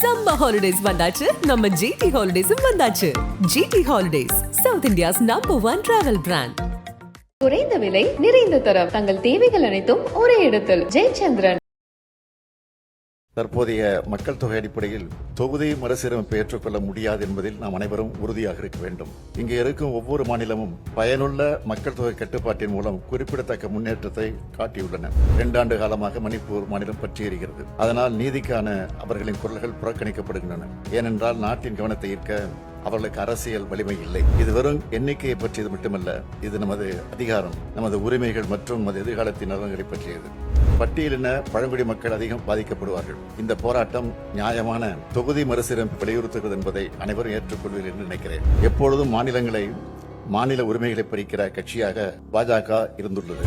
Summer holidays வந்தாச்சு. நம்ம GT ஹாலிடேஸும் வந்தாச்சு. GT holidays South India's number one travel brand குறைந்த விலை நிறைந்த தரம். தங்கள் தேவைகள் அனைத்தும் ஒரே இடத்தில். ஜெயச்சந்திரன். தற்போதைய மக்கள் தொகை அடிப்படையில் தொகுதி மறுசீரமைப்பை ஏற்றுக்கொள்ள முடியாது என்பதில் நாம் அனைவரும் உறுதியாக இருக்க வேண்டும். இங்கே இருக்கும் ஒவ்வொரு மாநிலமும் பயனுள்ள மக்கள் தொகை கட்டுப்பாட்டின் மூலம் குறிப்பிடத்தக்க முன்னேற்றத்தை காட்டியுள்ளன. இரண்டாண்டு காலமாக மணிப்பூர் மாநிலம் பற்றியிருக்கிறது அதனால் நீதிக்கான அவர்களின் குரல்கள் புறக்கணிக்கப்படுகின்றன. ஏனென்றால் நாட்டின் கவனத்தை ஈர்க்க அவர்களுக்கு அரசியல் வலிமை இல்லை. இது வெறும் எண்ணிக்கையை பற்றியது மட்டுமல்ல இது நமது அதிகாரம் நமது உரிமைகள் மற்றும் நமது எதிர்காலத்தின் நலன்களை பற்றியது. பட்டியலின பழங்குடி மக்கள் அதிகம் பாதிக்கப்படுவார்கள். இந்த போராட்டம் நியாயமான தொகுதி மறுசீரமைப்பு வலியுறுத்துகிறது என்பதை அனைவரும் ஏற்றுக்கொள்வீர்கள் என்று நினைக்கிறேன். எப்பொழுதும் மாநிலங்களை மாநில உரிமைகளை பறிக்கிற கட்சியாக பாஜக இருந்துள்ளது.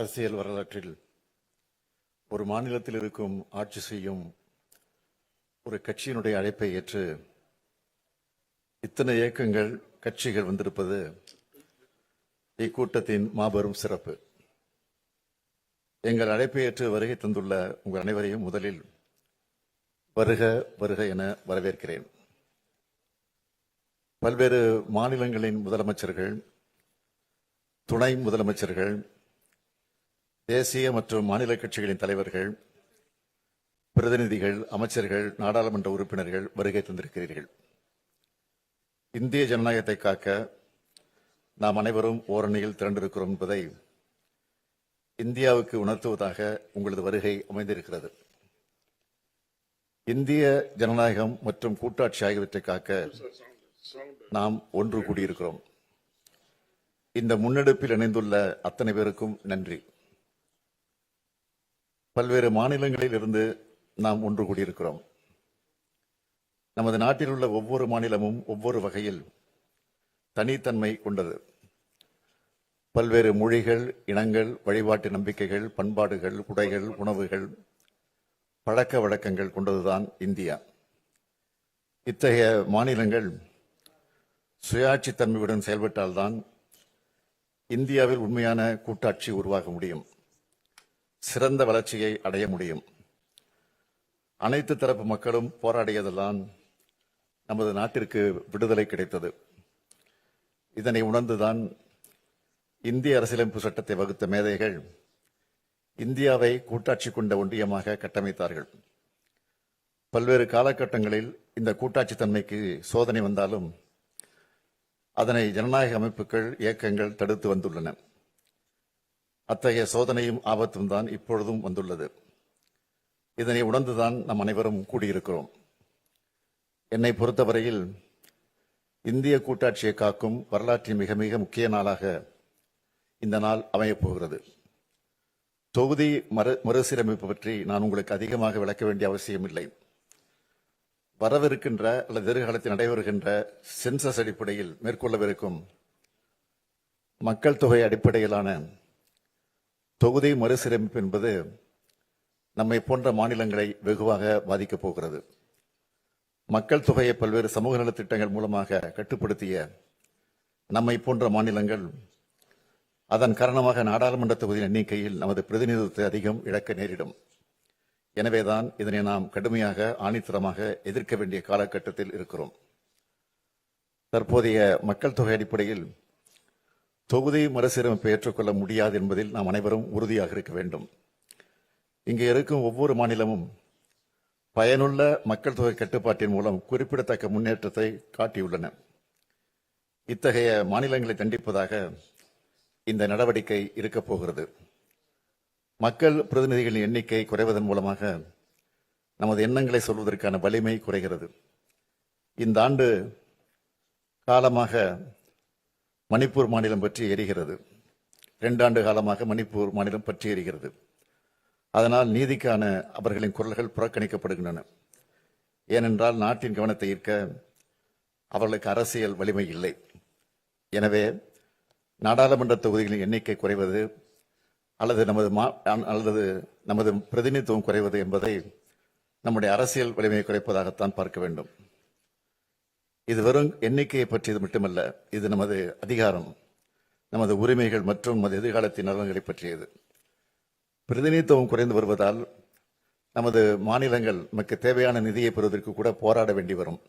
அரசியல் வரலாற்றில் ஒரு மாநிலத்தில் இருக்கும் ஆட்சி செய்யும் ஒரு கட்சியினுடைய அழைப்பை ஏற்று இத்தனை இயக்கங்கள் கட்சிகள் வந்திருப்பது இக்கூட்டத்தின் மாபெரும் சிறப்பு. எங்கள் அழைப்பை ஏற்று வருகை தந்துள்ள உங்கள் அனைவரையும் முதலில் வருக வருக என வரவேற்கிறேன். பல்வேறு மாநிலங்களின் முதலமைச்சர்கள் துணை முதலமைச்சர்கள் தேசிய மற்றும் மாநில கட்சிகளின் தலைவர்கள் பிரதிநிதிகள் அமைச்சர்கள் நாடாளுமன்ற உறுப்பினர்கள் வருகை தந்திருக்கிறீர்கள். இந்திய ஜனநாயகத்தை காக்க நாம் அனைவரும் ஓரணியில் திரண்டிருக்கிறோம் என்பதை இந்தியாவுக்கு உணர்த்துவதாக உங்களது வருகை அமைந்திருக்கிறது. இந்திய ஜனநாயகம் மற்றும் கூட்டாட்சி ஆகியவற்றை காக்க நாம் ஒன்று கூடியிருக்கிறோம். இந்த முன்னெடுப்பில் இணைந்துள்ள அத்தனை பேருக்கும் நன்றி. பல்வேறு மாநிலங்களில் இருந்து நாம் ஒன்று கூடியிருக்கிறோம். நமது நாட்டில் உள்ள ஒவ்வொரு மாநிலமும் ஒவ்வொரு வகையில் தனித்தன்மை கொண்டது. பல்வேறு மொழிகள் இனங்கள் வழிபாட்டு நம்பிக்கைகள் பண்பாடுகள் உடைகள் உணவுகள் பழக்க வழக்கங்கள் கொண்டதுதான் இந்தியா. இத்தகைய மாநிலங்கள் சுயாட்சி தன்மையுடன் செயல்பட்டால்தான் இந்தியாவில் உண்மையான கூட்டாட்சி உருவாக முடியும். சிறந்த வளர்ச்சியை அடைய முடியும். அனைத்து தரப்பு மக்களும் போராடியதெல்லாம் நமது நாட்டிற்கு விடுதலை கிடைத்தது. இதனை உணர்ந்துதான் இந்திய அரசியலமைப்பு சட்டத்தை வகுத்த மேதைகள் இந்தியாவை கூட்டாட்சி கொண்ட ஒன்றியமாக கட்டமைத்தார்கள். பல்வேறு காலகட்டங்களில் இந்த கூட்டாட்சி தன்மைக்கு சோதனை வந்தாலும் அதனை ஜனநாயக அமைப்புகள் இயக்கங்கள் தடுத்து வந்துள்ளன. அத்தகைய சோதனையும் ஆபத்தும் தான் இப்பொழுதும் வந்துள்ளது. இதனை உணர்ந்துதான் நம் அனைவரும் கூடியிருக்கிறோம். என்னை பொறுத்தவரையில் இந்திய கூட்டாட்சியை காக்கும் வரலாற்றின் மிக மிக முக்கிய நாளாக இந்த நாள் அமையப்போகிறது தொகுதி மறு மறுசீரமைப்பு பற்றி நான் உங்களுக்கு அதிகமாக விளக்க வேண்டிய அவசியமில்லை வரவிருக்கின்ற அல்லது எதிர்காலத்தில் நடைபெறுகின்ற சென்சஸ் அடிப்படையில் மேற்கொள்ளவிருக்கும் மக்கள் தொகை அடிப்படையிலான தொகுதி மறுசீரமைப்பு என்பது நம்மை போன்ற மாநிலங்களை வெகுவாக பாதிக்கப் போகிறது. மக்கள் தொகையை பல்வேறு சமூக நலத்திட்டங்கள் மூலமாக கட்டுப்படுத்திய நம்மை போன்ற மாநிலங்கள் அதன் காரணமாக நாடாளுமன்ற தொகுதியின் எண்ணிக்கையில் நமது பிரதிநிதித்துவத்தை அதிகம் இழக்க நேரிடும். எனவேதான் இதனை நாம் கடுமையாக ஆணித்தரமாக எதிர்க்க வேண்டிய காலகட்டத்தில் இருக்கிறோம். தற்போதைய மக்கள் தொகை அடிப்படையில் தொகுதி மறுசீரமைப்பை ஏற்றுக்கொள்ள முடியாது என்பதில் நாம் அனைவரும் உறுதியாக இருக்க வேண்டும். இங்கே இருக்கும் ஒவ்வொரு மாநிலமும் பயனுள்ள மக்கள் தொகை கட்டுப்பாட்டின் மூலம் குறிப்பிடத்தக்க முன்னேற்றத்தை காட்டியுள்ளன. இத்தகைய மாநிலங்களை தண்டிப்பதாக இந்த நடவடிக்கை இருக்கப் போகிறது. மக்கள் பிரதிநிதிகளின் எண்ணிக்கை குறைவதன் மூலமாக நமது எண்ணங்களை சொல்வதற்கான வலிமை குறைகிறது. இந்த ஆண்டு காலமாக மணிப்பூர் மாநிலம் பற்றி எரிகிறது. ரெண்டாண்டு காலமாக மணிப்பூர் மாநிலம் பற்றி எரிகிறது. அதனால் நீதிக்கான அவர்களின் குரல்கள் புறக்கணிக்கப்படுகின்றன. ஏனென்றால் நாட்டின் கவனத்தை ஈர்க்க அவர்களுக்கு அரசியல் வலிமை இல்லை. எனவே நாடாளுமன்ற தொகுதிகளின் எண்ணிக்கை குறைவது அல்லது நமது மா- அல்லது நமது பிரதிநிதித்துவம் குறைவது என்பதை நம்முடைய அரசியல் வலிமையை குறைப்பதாகத்தான் பார்க்க வேண்டும். இது வெறும் எண்ணிக்கையை பற்றியது மட்டுமல்ல இது நமது அதிகாரம் நமது உரிமைகள் மற்றும் நமது எதிர்காலத்தின் நலன்களை பற்றியது. பிரதிநிதித்துவம் குறைந்து வருவதால் நமது மாநிலங்கள் நமக்கு தேவையான நிதியை பெறுவதற்கு கூட போராட வேண்டி வரும்.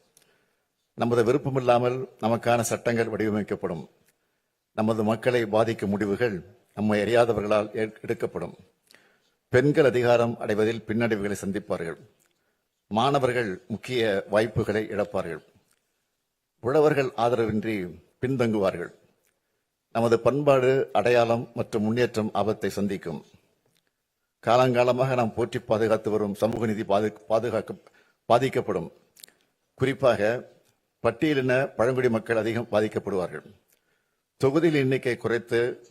நமது விருப்பமில்லாமல் நமக்கான சட்டங்கள் வடிவமைக்கப்படும். நமது மக்களை பாதிக்கும் முடிவுகள் நம்மை அறியாதவர்களால் எடுக்கப்படும். பெண்கள் அதிகாரம் அடைவதில் பின்னடைவுகளை சந்திப்பார்கள். மாணவர்கள் முக்கிய வாய்ப்புகளை இழப்பார்கள். உழவர்கள் ஆதரவின்றி பின்தங்குவார்கள். நமது பண்பாடு அடையாளம் மற்றும் முன்னேற்றம் ஆபத்தை சந்திக்கும். காலங்காலமாக நாம் போற்றி பாதுகாத்து வரும் சமூக நிதி பாது- பாதுகாக்க பாதிக்கப்படும். குறிப்பாக பட்டியலின பழங்குடி மக்கள் அதிகம் பாதிக்கப்படுவார்கள். தொகுதியில் எண்ணிக்கை குறைத்து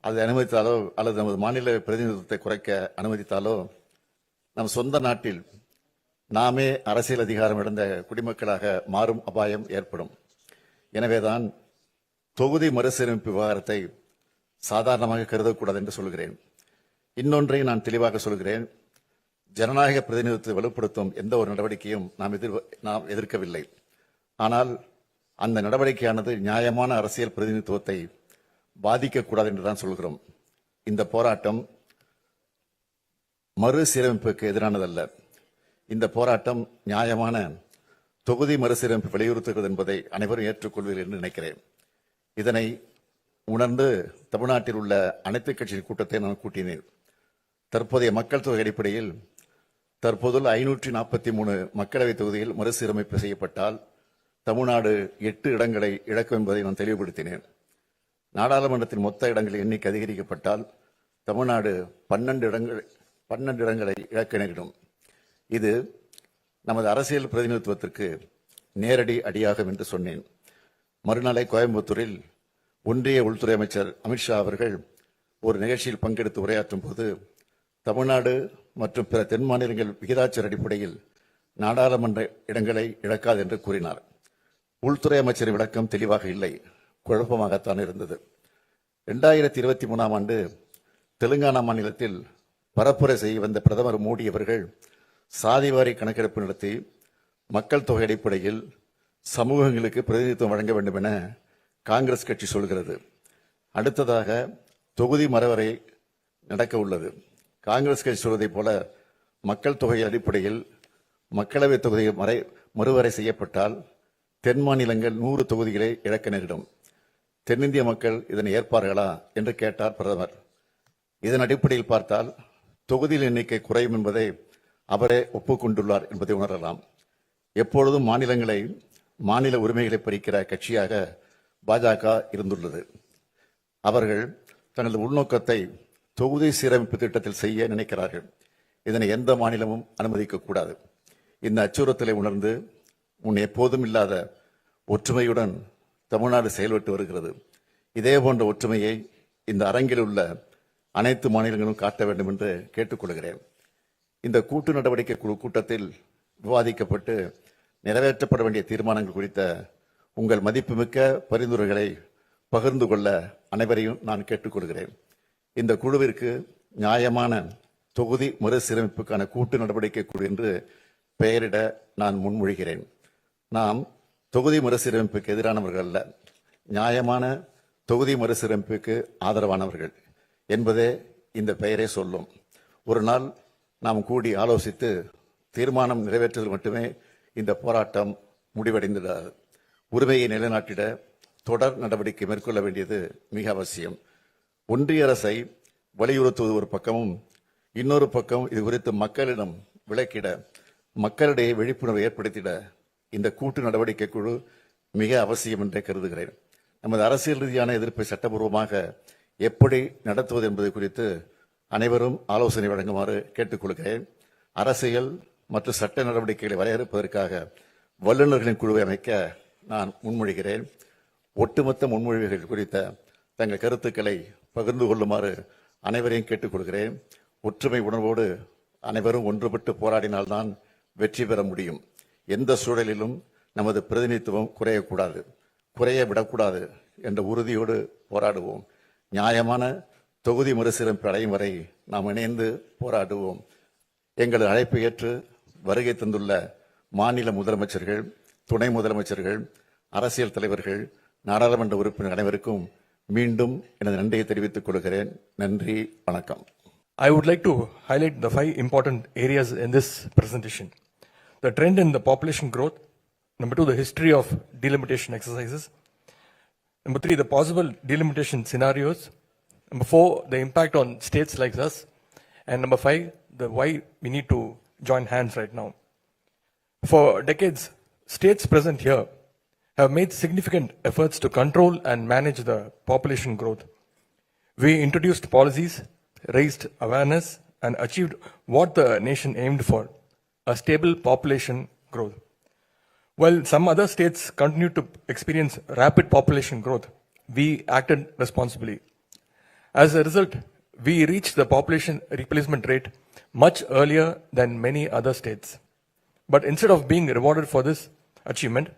அதை அனுமதித்தாலோ அல்லது நமது மாநில பிரதிநிதித்துவத்தை குறைக்க அனுமதித்தாலோ நம் சொந்த நாட்டில் நாமே அரசியல் அதிகாரம் இழந்த குடிமக்களாக மாறும் அபாயம் ஏற்படும். எனவேதான் தொகுதி மறுசீரமைப்பு விவகாரத்தை சாதாரணமாக கருதக்கூடாது என்று சொல்கிறேன். இன்னொன்றை நான் தெளிவாக சொல்கிறேன். ஜனநாயக பிரதிநிதித்துவத்தை வலுப்படுத்தும் எந்த ஒரு நடவடிக்கையும் நாம் எதிர் நாம் எதிர்க்கவில்லை. ஆனால் அந்த நடவடிக்கையானது நியாயமான அரசியல் பிரதிநிதித்துவத்தை பாதிக்கக்கூடாது என்று தான் சொல்கிறோம். இந்த போராட்டம் மறுசீரமைப்புக்கு எதிரானதல்ல. இந்த போராட்டம் நியாயமான தொகுதி மறுசீரமைப்பு வலியுறுத்துகிறது என்பதை அனைவரும் ஏற்றுக்கொள்வீர்கள் என்று நினைக்கிறேன். இதனை உணர்ந்து தமிழ்நாட்டில் உள்ள அனைத்து கட்சியின் கூட்டத்தை நான் கூட்டினேன். தற்போதைய மக்கள் தொகை அடிப்படையில் தற்போதுள்ள ஐநூற்றி நாற்பத்தி மூணு மக்களவைத் தொகுதியில் மறுசீரமைப்பு செய்யப்பட்டால் தமிழ்நாடு எட்டு இடங்களை இழக்கும் என்பதை நான் தெளிவுபடுத்தினேன். நாடாளுமன்றத்தின் மொத்த இடங்களின் எண்ணிக்கை அதிகரிக்கப்பட்டால் தமிழ்நாடு பன்னெண்டு இடங்கள் பன்னெண்டு இடங்களை இழக்க நேரிடும். இது நமது அரசியல் பிரதிநிதித்துவத்திற்கு நேரடி அடியாகும் என்று சொன்னேன். மறுநாளை கோயம்புத்தூரில் ஒன்றிய உள்துறை அமைச்சர் அமித்ஷா அவர்கள் ஒரு நிகழ்ச்சியில் பங்கெடுத்து உரையாற்றும் போது தமிழ்நாடு மற்றும் பிற தென் மாநிலங்கள் விகிதாச்சார அடிப்படையில் நாடாளுமன்ற இடங்களை இழக்காது என்று கூறினார். உள்துறை அமைச்சரின் விளக்கம் தெளிவாக இல்லை குழப்பமாகத்தான் இருந்தது. இரண்டாயிரத்தி இருபத்தி மூணாம் ஆண்டு தெலுங்கானா மாநிலத்தில் பரப்புரை செய்ய வந்த பிரதமர் மோடி அவர்கள் சாதிவாரி கணக்கெடுப்பு நடத்தி மக்கள் தொகை அடிப்படையில் சமூகங்களுக்கு பிரதிநிதித்துவம் வழங்க வேண்டும் என காங்கிரஸ் கட்சி சொல்கிறது. அடுத்ததாக தொகுதி மரவரை நடக்க உள்ளது. காங்கிரஸ் கட்சி சொல்வதைப் போல மக்கள் தொகை அடிப்படையில் மக்களவைத் தொகுதி மறை மறுவரை செய்யப்பட்டால் தென் மாநிலங்கள் நூறு தொகுதிகளை இழக்க நேரிடும். தென்னிந்திய மக்கள் இதனை ஏற்பார்களா என்று கேட்டார் பிரதமர். இதன் அடிப்படையில் பார்த்தால் தொகுதியில் எண்ணிக்கை குறையும் என்பதை அவரே ஒப்புக்கொண்டுள்ளார் என்பதை உணரலாம். எப்பொழுதும் மாநிலங்களை மாநில உரிமைகளை பறிக்கிற கட்சியாக பாஜக இருந்துள்ளது. அவர்கள் தனது உள்நோக்கத்தை தொகுதி சீரமைப்பு திட்டத்தில் செய்ய நினைக்கிறார்கள். இதனை எந்த மாநிலமும் அனுமதிக்கக்கூடாது இந்த அச்சுறுத்தலை உணர்ந்து முன் எப்போதும் இல்லாத ஒற்றுமையுடன் தமிழ்நாடு செயல்பட்டு வருகிறது. இதே போன்ற ஒற்றுமையை இந்த அரங்கில் உள்ள அனைத்து மாநிலங்களும் காட்ட வேண்டும் என்று கேட்டுக்கொள்கிறேன். இந்த கூட்டு நடவடிக்கை குழு கூட்டத்தில் விவாதிக்கப்பட்டு நிறைவேற்றப்பட வேண்டிய தீர்மானங்கள் குறித்த உங்கள் மதிப்புமிக்க பரிந்துரைகளை பகிர்ந்து கொள்ள அனைவரையும் நான் கேட்டுக்கொள்கிறேன் இந்த குழுவிற்கு நியாயமான தொகுதி மறுசீரமைப்புக்கான கூட்டு நடவடிக்கை குழு என்று பெயரிட நான் முன்மொழிகிறேன். நாம் தொகுதி மறுசீரமைப்புக்கு எதிரானவர்கள் அல்ல நியாயமான தொகுதி மறுசீரமைப்புக்கு ஆதரவானவர்கள் என்பதே இந்த பெயரே சொல்லும். ஒரு நாள் நாம் கூடி ஆலோசித்து தீர்மானம் நிறைவேற்றது மட்டுமே இந்த போராட்டம் முடிவடைந்துள்ளது உரிமையை நிலைநாட்டிட தொடர் நடவடிக்கை மேற்கொள்ள வேண்டியது மிக அவசியம். ஒன்றிய அரசை வலியுறுத்துவது ஒரு பக்கமும் இன்னொரு பக்கம் இது குறித்து மக்களிடம் விளக்கிட மக்களிடையே விழிப்புணர்வை ஏற்படுத்திட இந்த கூட்டு நடவடிக்கை குழு மிக அவசியம் என்றே கருதுகிறேன். நமது அரசியல் ரீதியான எதிர்ப்பை சட்டபூர்வமாக எப்படி நடத்துவது என்பது குறித்து அனைவரும் ஆலோசனை வழங்குமாறு கேட்டுக்கொள்கிறேன் அரசியல் மற்றும் சட்ட நடவடிக்கைகளை வரையறுப்பதற்காக வல்லுநர்களின் குழுவை அமைக்க நான் முன்மொழிகிறேன். ஒட்டுமொத்த முன்மொழிவுகள் குறித்த தங்கள் கருத்துக்களை பகிர்ந்து கொள்ளுமாறு அனைவரையும் கேட்டுக்கொள்கிறேன் ஒற்றுமை உணர்வோடு அனைவரும் ஒன்றுபட்டு போராடினால்தான் வெற்றி பெற முடியும். எந்த சூழலிலும் நமது பிரதிநிதித்துவம் குறையக்கூடாது. குறைய விடக்கூடாது என்ற உறுதியோடு போராடுவோம். நியாயமான தொகுதி மறுசீரமைப்பு அடையும் வரை நாம் இணைந்து போராடுவோம் எங்களது அழைப்பை ஏற்று வருகை தந்துள்ள மாநில முதலமைச்சர்கள் துணை முதலமைச்சர்கள் அரசியல் தலைவர்கள் நாடாளுமன்ற உறுப்பினர் அனைவருக்கும் மீண்டும் எனது நன்றியை தெரிவித்துக் கொள்கிறேன் நன்றி வணக்கம் I would like to highlight the five important areas in this presentation. The trend in the population growth. Number two, the history of delimitation exercises. Number three, the possible delimitation scenarios. Number four, the impact on states like us. And number five, the why we need to join hands right now. For decades, states present here have made significant efforts to control and manage the population growth. We introduced policies, raised awareness, and achieved what the nation aimed for a stable population growth. While some other states continued to experience rapid population growth, we acted responsibly. As a result, we reached the population replacement rate much earlier than many other states. But instead of being rewarded for this achievement,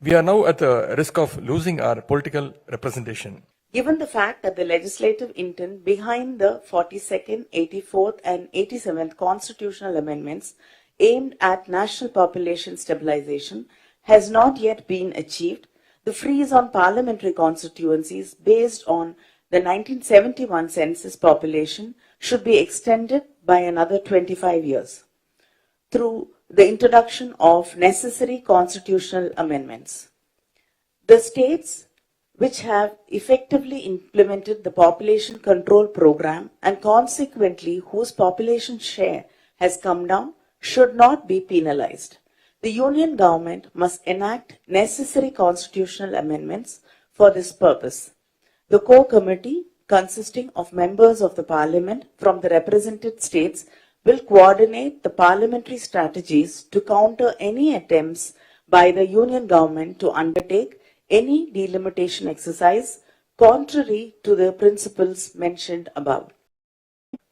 we are now at the risk of losing our political representation. Given the fact that the legislative intent behind the 42nd, 84th, and 87th constitutional amendments aimed at national population stabilization has not yet been achieved, the freeze on parliamentary constituencies based on the 1971 census population should be extended by another 25 years through the introduction of necessary constitutional amendments. The states which have effectively implemented the population control program and consequently whose population share has come down should not be penalized. The union government must enact necessary constitutional amendments for this purpose. The core committee, consisting of members of the parliament from the represented states, will coordinate the parliamentary strategies to counter any attempts by the union government to undertake any delimitation exercise contrary to the principles mentioned above.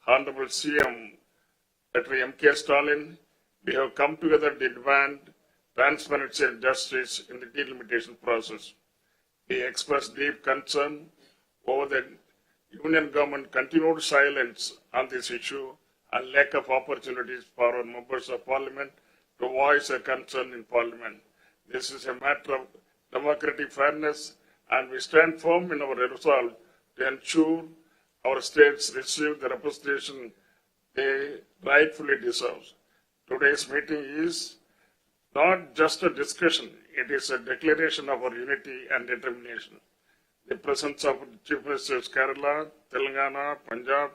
Honorable CM, Dr. M.K. Stalin, we have come together to demand transparency and justice in the delimitation process. We express deep concern over the union government continued silence on this issue and lack of opportunities for our members of parliament to voice their concern in parliament. This is a matter of democratic fairness and we stand firm in our resolve to ensure our states receive the representation they rightfully deserve. Today's meeting is not just a discussion, it is a declaration of our unity and determination. The presence of Chief Ministers Kerala, Telangana, Punjab,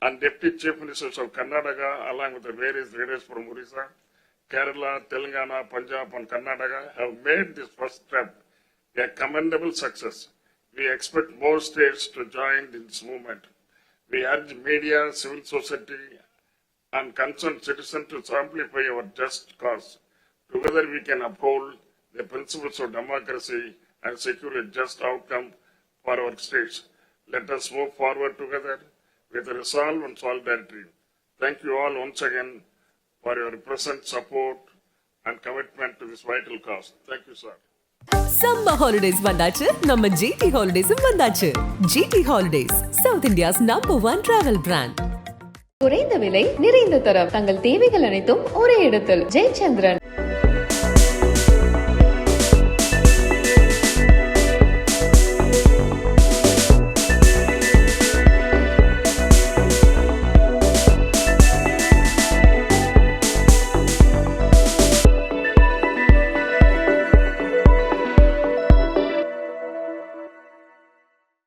and Deputy Chief Ministers of Karnataka, along with the various leaders from Orissa, Kerala, Telangana, Punjab, and Karnataka, have made this first step a commendable success. We expect more states to join in this movement. We urge media, civil society, and concerned citizens to amplify our just cause. Together we can uphold the principles of democracy and secure a just outcome for our states. Let us move forward together with resolve and solidarity. Thank you all once again for your present support and commitment to this vital cause. Thank you, sir. Summer holidays வந்தாச்சு நம்ம GT ஹாலிடேஸும் வந்தாச்சு GT holidays South India's number one travel brand குறைந்த விலை நிறைந்த தரம் தங்கள் தேவைகள் அனைத்தும் ஒரே இடத்தில் ஜெயச்சந்திரன்